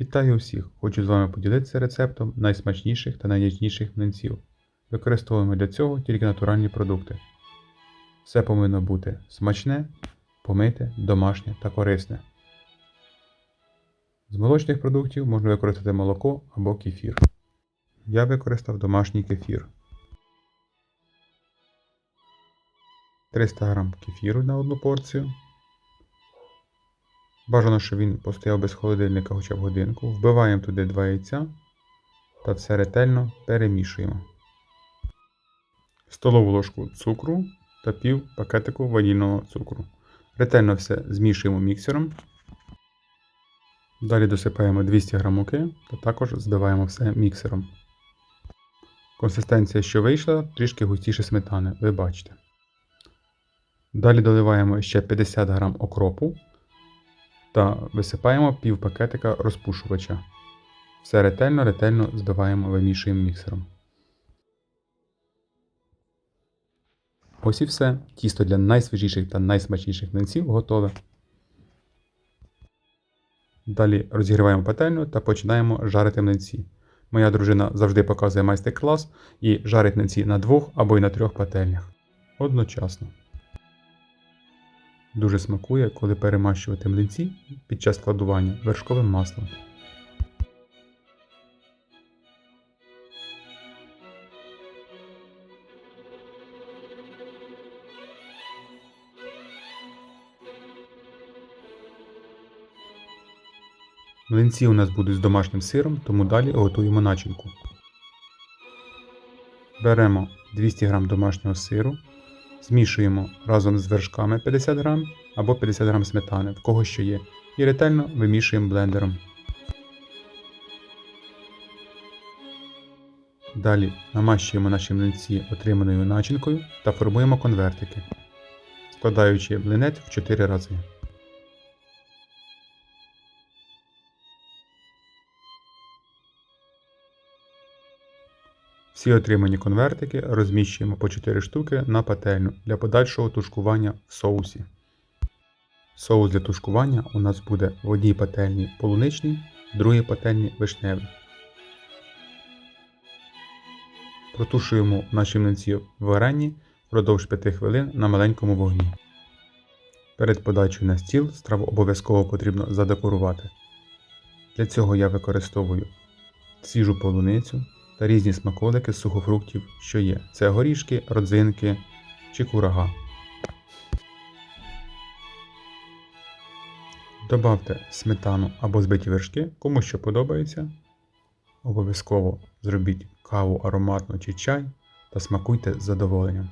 Вітаю усіх! Хочу з вами поділитися рецептом найсмачніших та найніжніших млинців. Використовуємо для цього тільки натуральні продукти. Все повинно бути смачне, помите, домашнє та корисне. З молочних продуктів можна використати молоко або кефір. Я використав домашній кефір. 300 г кефіру на одну порцію. Бажано, щоб він постояв без холодильника хоча б годинку. Вбиваємо туди 2 яйця та все ретельно перемішуємо. Столову ложку цукру та пів пакетику ванільного цукру. Ретельно все змішуємо міксером. Далі досипаємо 200 г муки та також збиваємо все міксером. Консистенція, що вийшла, трішки густіше сметани, ви бачите. Далі доливаємо ще 50 г окропу та висипаємо пів пакетика розпушувача. Все ретельно, ретельно збиваємо, вимішуємо міксером. Ось і все. Тісто для найсвіжіших та найсмачніших млинців готове. Далі розігріваємо пательню та починаємо жарити млинці. Моя дружина завжди показує майстер-клас і жарить млинці на двох або й на трьох пательнях. Одночасно. Дуже смакує, коли перемащувати млинці під час складування вершковим маслом. Млинці у нас будуть з домашнім сиром, тому далі готуємо начинку. Беремо 200 г домашнього сиру, змішуємо разом з вершками 50 г або 50 г сметани, в кого що є, і ретельно вимішуємо блендером. Далі намащуємо наші млинці отриманою начинкою та формуємо конвертики, складаючи млинець в 4 рази. Всі отримані конвертики розміщуємо по 4 штуки на пательню для подальшого тушкування в соусі. Соус для тушкування у нас буде в одній пательні полуничний, в другій пательні вишневий. Протушуємо наші млинці в варенні впродовж 5 хвилин на маленькому вогні. Перед подачею на стіл страву обов'язково потрібно задекорувати. Для цього я використовую свіжу полуницю та різні смаколики з сухофруктів, що є. Це горішки, родзинки чи курага. Добавте сметану або збиті вершки, кому що подобається. Обов'язково зробіть каву ароматну чи чай та смакуйте з задоволенням.